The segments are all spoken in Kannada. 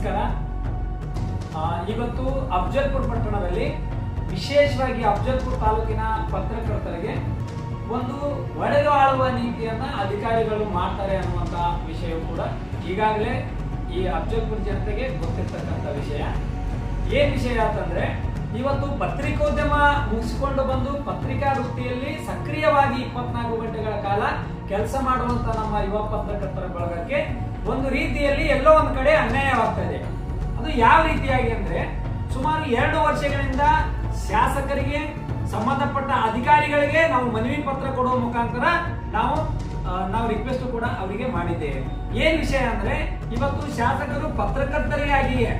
ನಮಸ್ಕಾರ. ಇವತ್ತು ಅಫ್ಜಲ್ಪುರ್ ಪಟ್ಟಣದಲ್ಲಿ ವಿಶೇಷವಾಗಿ ಅಫ್ಜಲ್ಪುರ್ ತಾಲೂಕಿನ ಪತ್ರಕರ್ತರಿಗೆ ಒಂದು ಒಡೆದು ಆಳುವ ನೀತಿಯನ್ನ ಅಧಿಕಾರಿಗಳು ಮಾಡ್ತಾರೆ ಅನ್ನುವಂತ ವಿಷಯ ಕೂಡ ಈಗಾಗಲೇ ಈ ಅಫ್ಜಲ್ಪುರ್ ಜನತೆಗೆ ಗೊತ್ತಿರ್ತಕ್ಕಂಥ ವಿಷಯ. ಏನ್ ವಿಷಯ ಅಂತಂದ್ರೆ, ಇವತ್ತು ಪತ್ರಿಕೋದ್ಯಮ ಮುಗಿಸಿಕೊಂಡು ಬಂದು ಪತ್ರಿಕಾ ವೃತ್ತಿಯಲ್ಲಿ ಸಕ್ರಿಯವಾಗಿ ಇಪ್ಪತ್ನಾಲ್ಕು ಗಂಟೆಗಳ ಕಾಲ ಕೆಲಸ ಮಾಡುವಂತ ನಮ್ಮ ಯುವ ಪತ್ರಕರ್ತರ ಬಳಗಕ್ಕೆ ಒಂದು ರೀತಿಯಲ್ಲಿ ಎಲ್ಲೋ ಒಂದು ಕಡೆ ಅನ್ಯಾಯವಾಗ್ತಾ ಇದೆ ಅದು ಯಾವ ರೀತಿಯಾಗಿ ಅಂದ್ರೆ ಸುಮಾರು ಎರಡು ವರ್ಷಗಳಿಂದ ಶಾಸಕರಿಗೆ ಸಂಬಂಧಪಟ್ಟ ಅಧಿಕಾರಿಗಳಿಗೆ ನಾವು ಮನವಿ ಪತ್ರ ಕೊಡುವ ಮುಖಾಂತರ ನಾವು ನಾವು ರಿಕ್ವೆಸ್ಟ್ ಕೂಡ ಅವರಿಗೆ ಮಾಡಿದ್ದೇವೆ. ಏನ್ ವಿಷಯ ಅಂದ್ರೆ, ಇವತ್ತು ಶಾಸಕರು ಪತ್ರಕರ್ತರಿಗಾಗಿಯೇ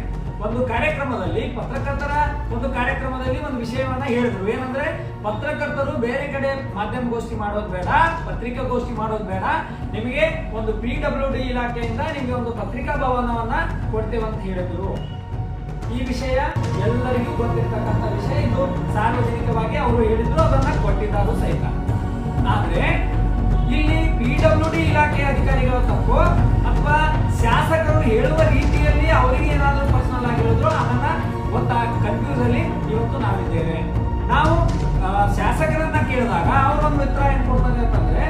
ಒಂದು ಕಾರ್ಯಕ್ರಮದಲ್ಲಿ ಪತ್ರಕರ್ತರ ಒಂದು ಕಾರ್ಯಕ್ರಮದಲ್ಲಿ ಒಂದು ವಿಷಯವನ್ನ ಹೇಳಿದ್ರು. ಏನಂದ್ರೆ, ಪತ್ರಕರ್ತರು ಬೇರೆ ಕಡೆ ಮಾಧ್ಯಮ ಗೋಷ್ಠಿ ಮಾಡೋದು ಬೇಡ ಪತ್ರಿಕಾಗೋಷ್ಠಿ ಮಾಡೋದು ಬೇಡ. ನಿಮಗೆ ಒಂದು ಪಿ ಡಬ್ಲ್ಯೂ ಡಿ ಇಲಾಖೆಯಿಂದ ನಿಮಗೆ ಒಂದು ಪತ್ರಿಕಾ ಭವನವನ್ನ ಕೊಡ್ತೇವೆ ಅಂತ ಹೇಳಿದ್ರು. ಈ ವಿಷಯ ಎಲ್ಲರಿಗೂ ಗೊತ್ತಿರ್ತಕ್ಕಂಥ ವಿಷಯ. ಇದು ಸಾರ್ವಜನಿಕವಾಗಿ ಅವರು ಹೇಳಿದ್ರು, ಅದನ್ನ ಕೊಟ್ಟಿದ್ದಾರೂ ಸಹಿತ. ಆದ್ರೆ, ಇಲ್ಲಿ ಪಿ ಡಬ್ಲ್ಯೂ ಡಿ ಇಲಾಖೆ ಅಧಿಕಾರಿಗಳ ತಪ್ಪು, ಅಥವಾ ಶಾಸಕರು ಹೇಳುವ ರೀತಿಯಲ್ಲಿ ಅವರಿಗೆ ಏನಾದರೂ ಗೊತ್ತಾ ಕನ್ಫ್ಯೂಸ್ ಅಲ್ಲಿ ಇವತ್ತು ನಾವಿದ್ದೇವೆ. ನಾವು ಶಾಸಕರನ್ನ ಕೇಳಿದಾಗ ಅವರೊಂದು ಮಿತ್ರ ಏನ್ ಕೊಡ್ತಾರೆ ಅಂತಂದ್ರೆ,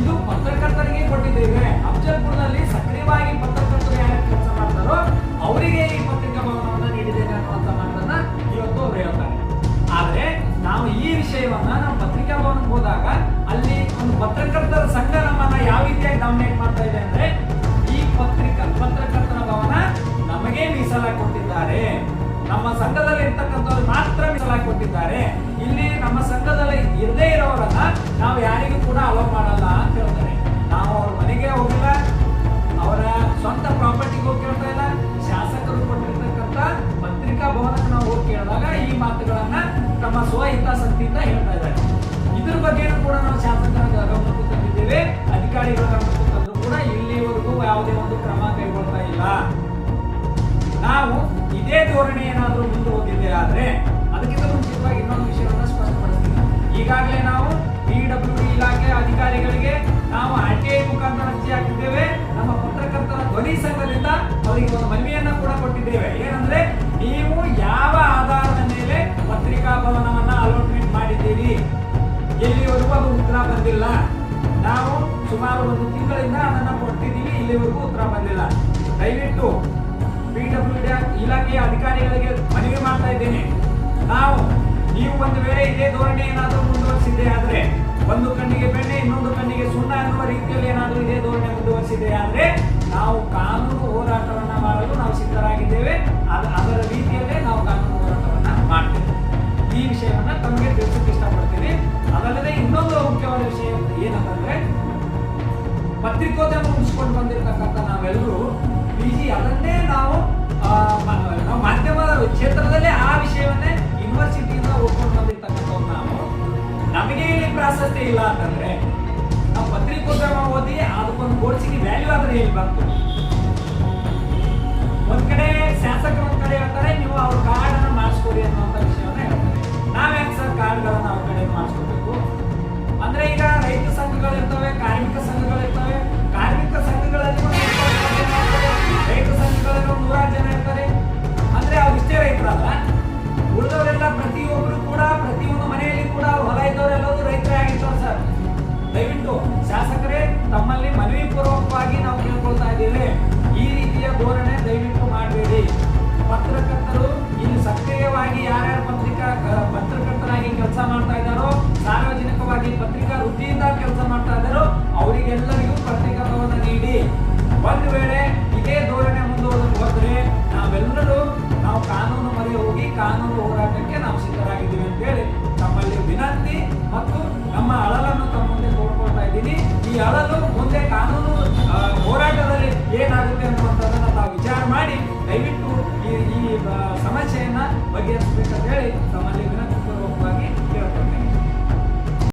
ಇದು ಪತ್ರಕರ್ತರಿಗೆ ಕೊಟ್ಟಿದ್ದೇವೆ. ಅಫ್ಜಲ್ಪುರದಲ್ಲಿ ಸಕ್ರಿಯವಾಗಿ ಪತ್ರಕರ್ತರು ಯಾರು ಕೆಲಸ ಮಾಡ್ತಾರೋ ಅವರಿಗೆ ಈ ಪತ್ರಿಕಾ ಭವನವನ್ನು ನೀಡಿದ್ದೇನೆ ಅನ್ನುವಂತ ಮಾತನ್ನ ಇವತ್ತು ಅವ್ರು ಹೇಳ್ತಾರೆ. ಆದ್ರೆ ನಾವು ಈ ವಿಷಯವನ್ನ ನಾವು ಪತ್ರಿಕಾ ಭವನಕ್ಕೆ ಹೋದಾಗ ಅಲ್ಲಿ ಒಂದು ಪತ್ರಕರ್ತರ ಸಂಘ ನಮ್ಮನ್ನ ಯಾವ ರೀತಿಯಾಗಿ ಡಾಮಿನೇಟ್ ಮಾಡ್ತಾ ನಮ್ಮ ಸಂಘದಲ್ಲಿ ಇರ್ತಕ್ಕಂಥವ್ರು ಮಾತ್ರ ಮೀಸಲಾಗಿ ಕೊಟ್ಟಿದ್ದಾರೆ ಇಲ್ಲಿ ನಮ್ಮ ಸಂಘದಲ್ಲಿ ಇರದೇ ಇರೋರನ್ನ ನಾವು ಯಾರಿಗೂ ಕೂಡ ಅಲೋ ಮಾಡಲ್ಲ ಅಂತ ಹೇಳ್ತಾರೆ. ನಾವು ಅವ್ರ ಮನೆಗೆ ಹೋಗಿಲ್ಲ, ಅವರ ಸ್ವಂತ ಪ್ರಾಪರ್ಟಿಗೆ ಹೋಗಿ ಕೇಳ್ತಾ ಇಲ್ಲ, ಶಾಸಕರು ಕೊಟ್ಟಿರ್ತಕ್ಕಂಥ ಪತ್ರಿಕಾ ಭವನಕ್ಕೆ ನಾವು ಹೋಗಿ ಕೇಳಿದಾಗ ಈ ಮಾತುಗಳನ್ನ ತಮ್ಮ ಸ್ವಹಿತಾಸಕ್ತಿಯಿಂದ ಹೇಳ್ತಾ ಇದ್ದಾರೆ. ಇದ್ರ ಬಗ್ಗೆನೂ ಕೂಡ ನಾವು ಶಾಸಕರ ಗಮನಕ್ಕೆ ತಂದಿದ್ದೇವೆ, ಅಧಿಕಾರಿಗಳ ಗಮನಕ್ಕೆ ತಂದರೂ ಕೂಡ ಇಲ್ಲಿವರೆಗೂ ಯಾವುದೇ ಒಂದು ಕ್ರಮ ಕೈಗೊಳ್ತಾ ಇಲ್ಲ. ನಾವು ಇದೇ ಧೋರಣೆ ಏನಾದರೂ ಮುಂದೆ ಆದರೆ ಆದ್ರೆ ಅದಕ್ಕಿಂತ ಮುಂಚಿತವಾಗಿ ಇನ್ನೊಂದು ವಿಷಯವನ್ನು ಸ್ಪಷ್ಟಪಡಿಸ್ತೀನಿ. ಈಗಾಗಲೇ ನಾವು ಪಿ ಡಬ್ಲ್ಯೂ ಇಲಾಖೆ ಅಧಿಕಾರಿಗಳಿಗೆ ನಾವು ಆರ್ ಟಿ ಐ ಮುಖಾಂತರ ಅರ್ಜಿ ಹಾಕಿದ್ದೇವೆ. ನಮ್ಮ ಪತ್ರಕರ್ತರ ಧ್ವನಿ ಸಂಘದಿಂದ ಅವರಿಗೆ ಒಂದು ಮನವಿಯನ್ನು ಕೂಡ ಕೊಟ್ಟಿದ್ದೇವೆ. ಏನಂದ್ರೆ ನೀವು ಯಾವ ಆಧಾರದ ಮೇಲೆ ಪತ್ರಿಕಾ ಭವನವನ್ನ ಅಲೋಟ್ಮೆಂಟ್ ಮಾಡಿದ್ದೀರಿ? ಎಲ್ಲಿವರೆಗೂ ಅದು ಉತ್ತರ ಬಂದಿಲ್ಲ. ನಾವು ಸುಮಾರು ಒಂದು ತಿಂಗಳಿಂದ ಅದನ್ನು ಕೊಟ್ಟಿದ್ದೀವಿ, ಇಲ್ಲಿವರೆಗೂ ಉತ್ತರ ಬಂದಿಲ್ಲ. ದಯವಿಟ್ಟು ಪಿ ಡಬ್ಲ್ಯೂ ಡಿ ಇಲಾಖೆಯ ಅಧಿಕಾರಿಗಳಿಗೆ ಮನವಿ ಮಾಡ್ತಾ ಇದ್ದೇನೆ. ನಾವು, ನೀವು ಒಂದು ವೇಳೆ ಇದೇ ಧೋರಣೆ ಏನಾದರೂ ಮುಂದುವರಿಸಿದ್ದೇ ಆದರೆ, ಒಂದು ಕಣ್ಣಿಗೆ ಬೆಣ್ಣೆ, ಇನ್ನೊಂದು ಕಣ್ಣಿಗೆ ಸುಣ್ಣ ಎನ್ನುವ ರೀತಿಯಲ್ಲಿ ಏನಾದರೂ ಇದೇ ಧೋರಣೆ ಮುಂದುವರಿಸಿದೆ ಆದರೆ, ನಾವು ಪತ್ರಿಕೋದ್ಯಮ ಮುಗಿಸ್ಕೊಂಡು ಬಂದಿರತಕ್ಕಂಥ ನಾವೆಲ್ಲರೂ ಪಿ ಜಿ ಅದನ್ನೇ ನಾವು ನಾವು ಮಾಧ್ಯಮದ ಕ್ಷೇತ್ರದಲ್ಲೇ ಆ ವಿಷಯವನ್ನೇ ಯೂನಿವರ್ಸಿಟಿಯಿಂದ ಓದ್ಕೊಂಡು ಬಂದಿರ್ತಕ್ಕಂಥವ್ರು ನಾವು. ನಮಗೆ ಇಲ್ಲಿ ಪ್ರಾಶಸ್ತ್ಯ ಇಲ್ಲ ಅಂತಂದ್ರೆ ನಾವು ಪತ್ರಿಕೋದ್ಯಮ ಓದಿ ಅದಕ್ಕೊಂದು ಕೋರ್ಸಿಗೆ ವ್ಯಾಲ್ಯೂ ಆದ್ರೆ ಇಲ್ಲಿ ಬಂತು? ಒಂದ್ ಕಡೆ ಶಾಸಕರು ಒಂದ್ ಕಡೆ ಹೇಳ್ತಾರೆ, ನೀವು ಅವ್ರ ಕಾರ್ಡ್ ಅನ್ನ ಮಾಡಿಸ್ಕೊಡಿ ಅನ್ನುವಂತ ವಿಷಯವನ್ನ ಹೇಳ್ತಾರೆ. ನಾವ್ಯಾಕೆ ಸರ್ ಕಾರ್ಡ್ಗಳನ್ನ ಅವ್ರ ಕಡೆ ಮಾಡಿಸ್ಕೋಬೇಕು? ಅಂದ್ರೆ ಈಗ ರೈತ ಸಂಘಗಳು ಇರ್ತವೆ, ಕಾರ್ಮಿಕ ಸಂಘಗಳು ಭವನ ನೀಡಿ ಒಂದು ವೇಳೆ ಇದೇ ಧೋರಣೆ ಮುಂದುವರೆದು ಹೋದರೆ ನಾವೆಲ್ಲರೂ ನಾವು ಕಾನೂನು ಮೊರೆ ಹೋಗಿ ಕಾನೂನು ಹೋರಾಟ